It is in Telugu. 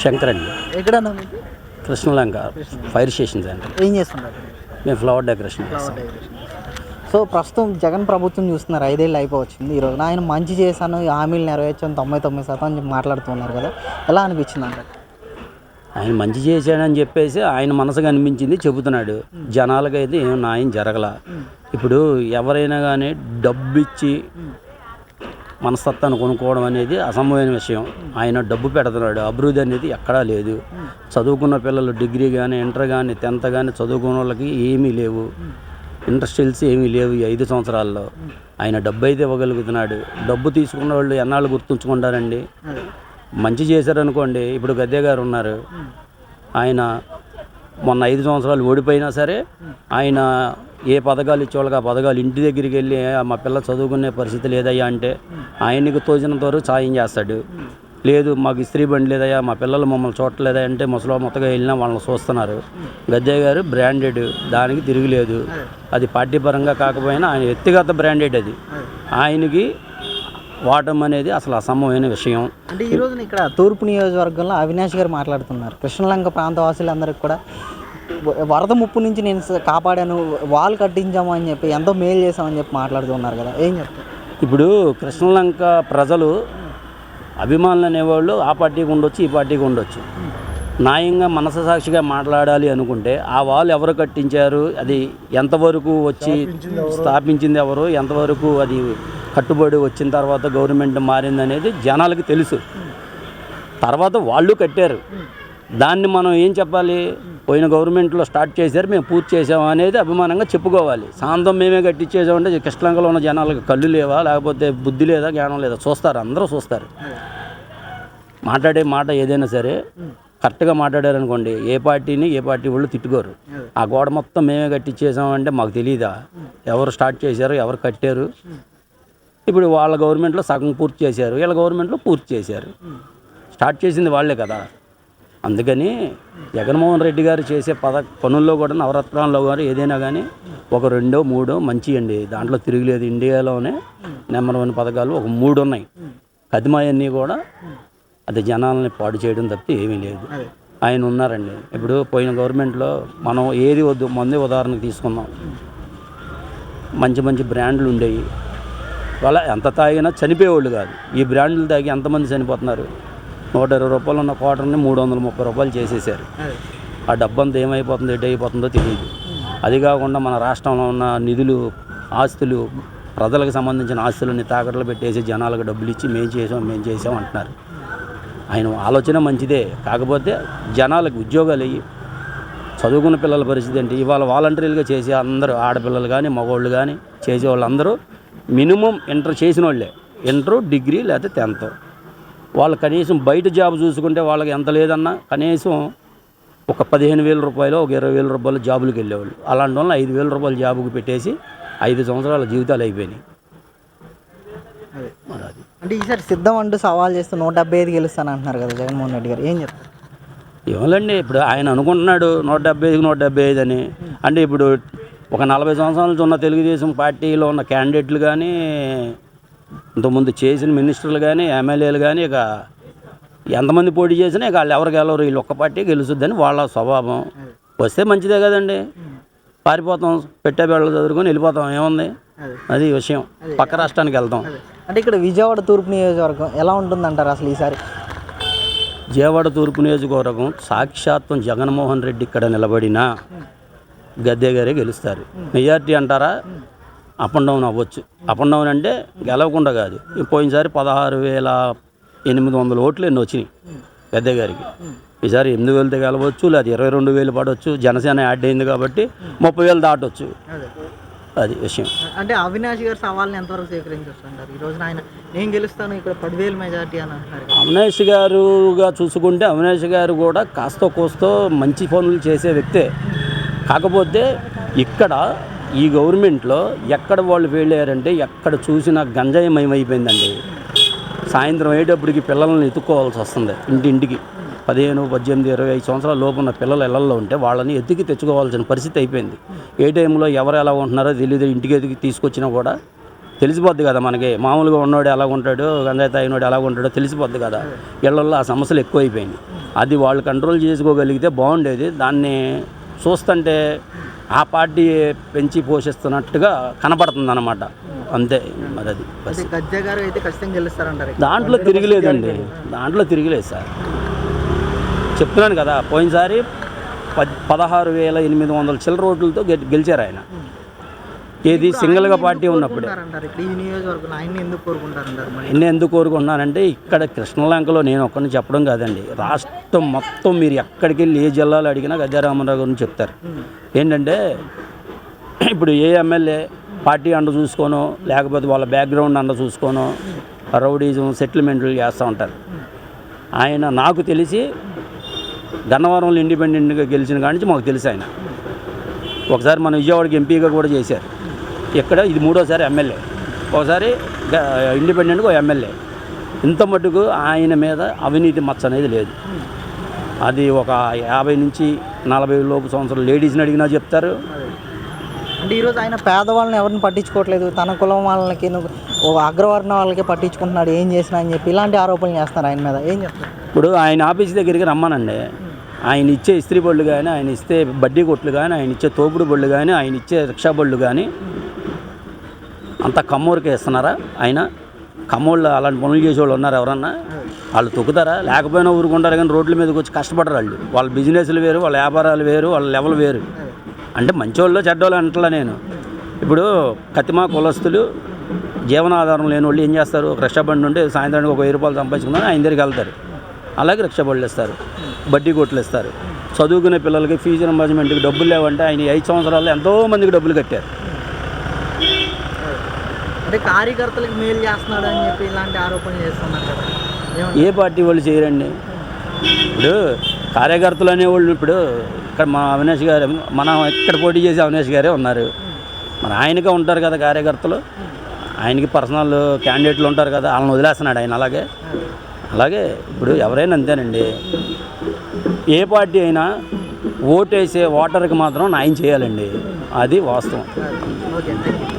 శంకర్ అండి ఎక్కడన్నా కృష్ణలంక ఫైర్ స్టేషన్ సెంటర్ ఏం చేస్తున్నారు మేము ఫ్లవర్ డెకరేషన్ సో ప్రస్తుతం జగన్ ప్రభుత్వం చూస్తున్నారు ఐదేళ్ళు అయిపోవచ్చింది. ఈరోజు ఆయన మంచి చేశాను హామీలు నెరవేర్చాను తొంభై తొమ్మిది శాతం అని చెప్పి మాట్లాడుతున్నారు కదా. ఎలా అనిపించింది అంటారు? ఆయన మంచి చేశాడని చెప్పేసి ఆయన మనసుకు అనిపించింది చెబుతున్నాడు. జనాలకైతే ఏం న్యాయం జరగల. ఇప్పుడు ఎవరైనా కానీ డబ్బు ఇచ్చి మనస్తత్వాన్ని కొనుక్కోవడం అనేది అసంభవమైన విషయం. ఆయన డబ్బు పెడుతున్నాడు అభివృద్ధి అనేది ఎక్కడా లేదు. చదువుకున్న పిల్లలు డిగ్రీ కానీ ఇంటర్ కానీ టెన్త్ కానీ చదువుకున్న వాళ్ళకి ఏమీ లేవు. ఇండస్ట్రియల్స్ ఏమీ లేవు ఈ ఐదు సంవత్సరాల్లో. ఆయన డబ్బు అయితే ఇవ్వగలుగుతున్నాడు. డబ్బు తీసుకున్న వాళ్ళు ఎన్నాళ్ళు గుర్తుంచుకుంటారండి? మంచి చేశారనుకోండి ఇప్పుడు గద్దె గారు ఉన్నారు. ఆయన మొన్న ఐదు సంవత్సరాలు ఓడిపోయినా సరే ఆయన ఏ పథకాలు ఇచ్చేవాళ్ళకి ఆ పథకాలు ఇంటి దగ్గరికి వెళ్ళి "ఆ, మా పిల్ల చదువుకునే పరిస్థితి లేదయ్యా అంటే ఆయనకు తోచినంత వరకు సాయం చేస్తాడు. లేదు మాకు ఇస్త్రీ బండి లేదయ్యా మా పిల్లలు మమ్మల్ని చూడలేదా అంటే ముసలో మొత్తగా వెళ్ళినా వాళ్ళని చూస్తున్నారు. గద్దే గారు బ్రాండెడ్ దానికి తిరుగులేదు. అది పార్టీ పరంగా కాకపోయినా ఆయన వ్యక్తిగత బ్రాండెడ్ అది. ఆయనకి వాడటం అనేది అసలు అసంభవమైన విషయం. అంటే ఈ ఇక్కడ తూర్పు నియోజకవర్గంలో అవినాష్ గారు మాట్లాడుతున్నారు. కృష్ణలంక ప్రాంతవాసులందరికీ కూడా వరద ముప్పు నుంచి నేను కాపాడాను వాల్ కట్టించాము అని చెప్పి ఎంతో మేలు చేశామని చెప్పి మాట్లాడుతున్నారు కదా. ఏం చెప్తారు? ఇప్పుడు కృష్ణలంక ప్రజలు అభిమానులు అనేవాళ్ళు ఆ పార్టీకి ఉండొచ్చు ఈ పార్టీకి ఉండొచ్చు. న్యాయంగా మనసు సాక్షిగా మాట్లాడాలి అనుకుంటే ఆ వాళ్ళు ఎవరు కట్టించారు? అది ఎంతవరకు వచ్చి స్థాపించింది ఎవరు? ఎంతవరకు అది కట్టుబడి వచ్చిన తర్వాత గవర్నమెంట్ మారింది అనేది జనాలకి తెలుసు. తర్వాత వాళ్ళు కట్టారు. దాన్ని మనం ఏం చెప్పాలి? పోయిన గవర్నమెంట్లో స్టార్ట్ చేశారు మేము పూర్తి చేసాము అనేది అభిమానంగా చెప్పుకోవాలి. సాంతం మేమే కట్టించేసామంటే కృష్ణలంకలో ఉన్న జనాలకు కళ్ళు లేవా? లేకపోతే బుద్ధి లేదా జ్ఞానం లేదా? చూస్తారు అందరూ చూస్తారు. మాట్లాడే మాట ఏదైనా సరే కరెక్ట్గా మాట్లాడారనుకోండి ఏ పార్టీని ఏ పార్టీ వాళ్ళు తిట్టుకోరు. ఆ గోడ మొత్తం మేమే కట్టించేసామంటే మాకు తెలియదా ఎవరు స్టార్ట్ చేశారు ఎవరు కట్టారు? ఇప్పుడు వాళ్ళ గవర్నమెంట్లో సగం పూర్తి చేశారు వీళ్ళ గవర్నమెంట్లో పూర్తి చేశారు. స్టార్ట్ చేసింది వాళ్ళే కదా. అందుకని జగన్మోహన్ రెడ్డి గారు చేసే పద పనుల్లో కూడా నవరత్నాల్లో కానీ ఏదైనా కానీ ఒక రెండో మూడో మంచి అండి. దాంట్లో తిరుగులేదు. ఇండియాలోనే నెంబర్ వన్ పథకాలు ఒక మూడు ఉన్నాయి. కదిమాయన్నీ కూడా అది జనాలని పాడు చేయడం తప్పితే ఏమీ లేదు. ఆయన ఉన్నారండి. ఇప్పుడు పోయిన గవర్నమెంట్లో మనం ఏది వద్దు మందే ఉదాహరణకు తీసుకుందాం. మంచి మంచి బ్రాండ్లు ఉండేవి. వాళ్ళ ఎంత తాగినా చనిపోయేవాళ్ళు కాదు. ఈ బ్రాండ్లు తాగి ఎంతమంది చనిపోతున్నారు? నూట ఇరవై రూపాయలు ఉన్న క్వార్టర్ని మూడు వందల ముప్పై రూపాయలు చేసేసారు. ఆ డబ్బంతా ఏమైపోతుందో ఎటు అయిపోతుందో తెలియదు అది కాకుండా మన రాష్ట్రంలో ఉన్న నిధులు ఆస్తులు ప్రజలకు సంబంధించిన ఆస్తులని తాకట్లు పెట్టేసి జనాలకు డబ్బులు ఇచ్చి మేము చేసాం మేము చేసాం అంటున్నారు. ఆయన ఆలోచన మంచిదే. కాకపోతే జనాలకు ఉద్యోగాలు అయ్యి చదువుకున్న పిల్లల పరిస్థితి ఏంటి? ఇవాళ వాలంటీర్లుగా చేసే అందరూ ఆడపిల్లలు కానీ మగవాళ్ళు కానీ చేసే వాళ్ళందరూ మినిమం ఇంటర్ చేసిన వాళ్ళే ఇంటర్ డిగ్రీ లేకపోతే టెన్త్. వాళ్ళు కనీసం బయట జాబ్ చూసుకుంటే వాళ్ళకి ఎంత లేదన్నా కనీసం ఒక పదిహేను వేల రూపాయలు ఒక ఇరవై వేల రూపాయలు జాబులకు వెళ్ళేవాళ్ళు. అలాంటి వాళ్ళని ఐదు వేల రూపాయలు జాబుకు పెట్టేసి ఐదు సంవత్సరాల జీవితాలు అయిపోయినాయి. అంటే ఈసారి సిద్ధం అంటూ సవాల్ చేస్తూ నూట డెబ్బై ఐదు గెలుస్తాను అంటున్నారు కదా జగన్మోహన్ రెడ్డి గారు. ఏం చెప్తారు? ఏమోలేండి ఇప్పుడు ఆయన అనుకుంటున్నాడు నూట డెబ్బై ఐదుకి నూట డెబ్బై ఐదు అని. అంటే ఇప్పుడు ఒక నలభై సంవత్సరాల నుంచి ఉన్న తెలుగుదేశం పార్టీలో ఉన్న క్యాండిడేట్లు కానీ ఇంతకుముందు చేసిన మినిస్టర్లు కానీ ఎమ్మెల్యేలు కానీ ఇక ఎంతమంది పోటీ చేసినా ఇక వాళ్ళు ఎవరు గెలవరు. వీళ్ళు ఒక్క పార్టీ గెలుచుద్దని వాళ్ళ స్వభావం. వస్తే మంచిదే కదండి. పారిపోతాం పెట్టే బెళ్ళలు చదువుకొని వెళ్ళిపోతాం. ఏముంది? అది. విషయం. పక్క రాష్ట్రానికి వెళ్తాం. అంటే ఇక్కడ విజయవాడ తూర్పు నియోజకవర్గం ఎలా ఉంటుందంటారు అసలు ఈసారి? విజయవాడ తూర్పు నియోజకవర్గం సాక్షాత్వం జగన్మోహన్ రెడ్డి ఇక్కడ నిలబడినా గద్దె గారే గెలుస్తారు. మెజార్టీ అంటారా? అప్ అండ్ డౌన్ అవ్వచ్చు. అప్ అండ్ డౌన్ అంటే గెలవకుండా కాదు. పోయినసారి పదహారు వేల ఎనిమిది వందల ఓట్లు ఎన్ని వచ్చినాయి? గద్దె గారికి. ఈసారి ఎనిమిది వేలతో గెలవచ్చు లేదా ఇరవై రెండు వేలు పడవచ్చు. జనసేన యాడ్ అయింది కాబట్టి ముప్పై వేలు దాటవచ్చు అది. విషయం. అంటే అవినాష్ గారు సవాల్ని ఎంతవరకు ఈ రోజున ఆయన నేను గెలుస్తాను ఇక్కడ పదివేల మెజార్టీ అని అంటున్నారు. అవినాష్ గారుగా చూసుకుంటే అవినాష్ గారు కూడా కాస్త కోస్తో మంచి పనులు చేసే వ్యక్తే. కాకపోతే ఇక్కడ ఈ గవర్నమెంట్లో ఎక్కడ వాళ్ళు ఫెయిల్ అయ్యారంటే ఎక్కడ చూసినా గంజాయమయం అయిపోయిందండి. సాయంత్రం అయ్యేటప్పటికి పిల్లల్ని ఎత్తుక్కోవాల్సి వస్తుంది ఇంటింటికి పదిహేను పద్దెనిమిది ఇరవై ఐదు సంవత్సరాల లోపు ఉన్న పిల్లలు ఇళ్ళలో ఉంటే వాళ్ళని ఎత్తుకి తెచ్చుకోవాల్సిన పరిస్థితి అయిపోయింది. ఏ టైంలో ఎవరు ఎలా ఉంటున్నారో తెలియదు. ఇంటికి ఎదిగి తీసుకొచ్చినా కూడా తెలిసిపోద్ది కదా మనకి. మామూలుగా ఉన్నోడు ఎలా ఉంటాడో గంజాయి తాగినోడు ఎలా ఉంటాడో తెలిసిపోద్ది కదా. ఇళ్ళలో ఆ సమస్యలు ఎక్కువైపోయినాయి. అది వాళ్ళు కంట్రోల్ చేసుకోగలిగితే బాగుండేది. దాన్ని చూస్తుంటే ఆ పార్టీ పెంచి పోషిస్తున్నట్టుగా కనపడుతుంది అనమాట అంతే మరి అది. దాంట్లో తిరిగిలేదండి దాంట్లో తిరిగిలేదు సార్. చెప్తున్నాను కదా పోయినసారి పద్ పదహారు వేల ఎనిమిది వందల చిల్లర ఓట్లతో గె- గెలిచారు ఆయన. ఏది సింగిల్గా పార్టీ ఉన్నప్పుడే. ఆయన్ని ఎందుకు ఎన్ని కోరుకుంటున్నానంటే ఇక్కడ కృష్ణలంకలో నేను ఒక్కరిని చెప్పడం కాదండి. రాష్ట్రం మొత్తం మీరు ఎక్కడికి వెళ్ళి ఏ జిల్లాలో అడిగినా గద్దారామరావు గురించి చెప్తారు. ఏంటంటే ఇప్పుడు ఏ ఎమ్మెల్యే పార్టీ అండ చూసుకోనో లేకపోతే వాళ్ళ బ్యాక్గ్రౌండ్ అండ చూసుకోనో రౌడీజం సెటిల్మెంట్లు చేస్తూ ఉంటారు. ఆయన నాకు తెలిసి గన్నవరంలో ఇండిపెండెంట్గా గెలిచిన కాడి నుంచి మాకు తెలుసు ఆయన. ఒకసారి మన విజయవాడకి ఎంపీగా కూడా చేశారు. ఇక్కడ ఇది మూడోసారి ఎమ్మెల్యే ఒకసారి ఇండిపెండెంట్గా ఎమ్మెల్యే ఇంత మటుకు ఆయన మీద అవినీతి మచ్చ అనేది లేదు. అది ఒక యాభై నుంచి నలభై లోపు సంవత్సరాలు లేడీస్ని అడిగినా చెప్తారు. అంటే ఈరోజు ఆయన పేదవాళ్ళని ఎవరిని పట్టించుకోవట్లేదు. తన కులం వాళ్ళకి అగ్రవర్ణ వాళ్ళకి పట్టించుకుంటున్నాడు ఏం చేసినా అని చెప్పి ఇలాంటి ఆరోపణలు చేస్తున్నారు ఆయన మీద. ఏం చెప్తారు? ఇప్పుడు ఆయన ఆఫీస్ దగ్గరికి రమ్మనండి. ఆయన ఇచ్చే ఇస్త్రీ బళ్ళు కానీ ఆయన ఇస్తే బడ్డీ కొట్లు కానీ ఆయన ఇచ్చే తోపుడు బళ్ళు కానీ ఆయన ఇచ్చే రిక్షా బళ్ళు కానీ అంత కమ్మూరికి ఇస్తున్నారా? ఆయన కమ్మోళ్ళు అలాంటి పనులు చేసేవాళ్ళు ఉన్నారు ఎవరన్నా? వాళ్ళు తొక్కుతారా? లేకపోయినా ఊరుకుంటారు కానీ రోడ్ల మీదకి వచ్చి కష్టపడరు వాళ్ళు. వాళ్ళ బిజినెస్లు వేరు వాళ్ళ వ్యాపారాలు వేరు వాళ్ళ లెవెల్ వేరు. అంటే మంచోళ్ళు చెడ్డోళ్ళు అంటలా నేను. ఇప్పుడు కతిమా కులస్తులు జీవనాధారం లేని వాళ్ళు ఏం చేస్తారు? ఒక రిక్షా బండి ఉంటే సాయంత్రానికి ఒక వెయ్యి రూపాయలు సంపాదించుకున్నా ఆయన దగ్గరికి వెళ్తారు. అలాగే రిక్షా ఇస్తారు బడ్డీ కొట్లు ఇస్తారు. చదువుకునే పిల్లలకి ఫీజు రింబర్స్మెంట్కి డబ్బులు లేవంటే ఆయన ఐదు సంవత్సరాల్లో ఎంతో మందికి డబ్బులు కట్టారు. అంటే కార్యకర్తలకు మేలు చేస్తున్నాడు అని చెప్పి ఇలాంటి ఆరోపణలు చేస్తున్నారు కదా? ఏ పార్టీ వాళ్ళు చేయరండి? ఇప్పుడు కార్యకర్తలు అనేవాళ్ళు ఇప్పుడు ఇక్కడ మా అవినాష్ గారు మన ఇక్కడ పోటీ చేసే అవినాష్ గారే ఉన్నారు. మరి ఆయనగా ఉంటారు కదా కార్యకర్తలు. ఆయనకి పర్సనల్ క్యాండిడేట్లు ఉంటారు కదా వాళ్ళని వదిలేస్తున్నాడు ఆయన అలాగే. అలాగే ఇప్పుడు ఎవరైనా అంతేనండి. ఏ పార్టీ అయినా ఓటేసే ఓటర్కి మాత్రం న్యాయం చేయాలండి. అది వాస్తవం.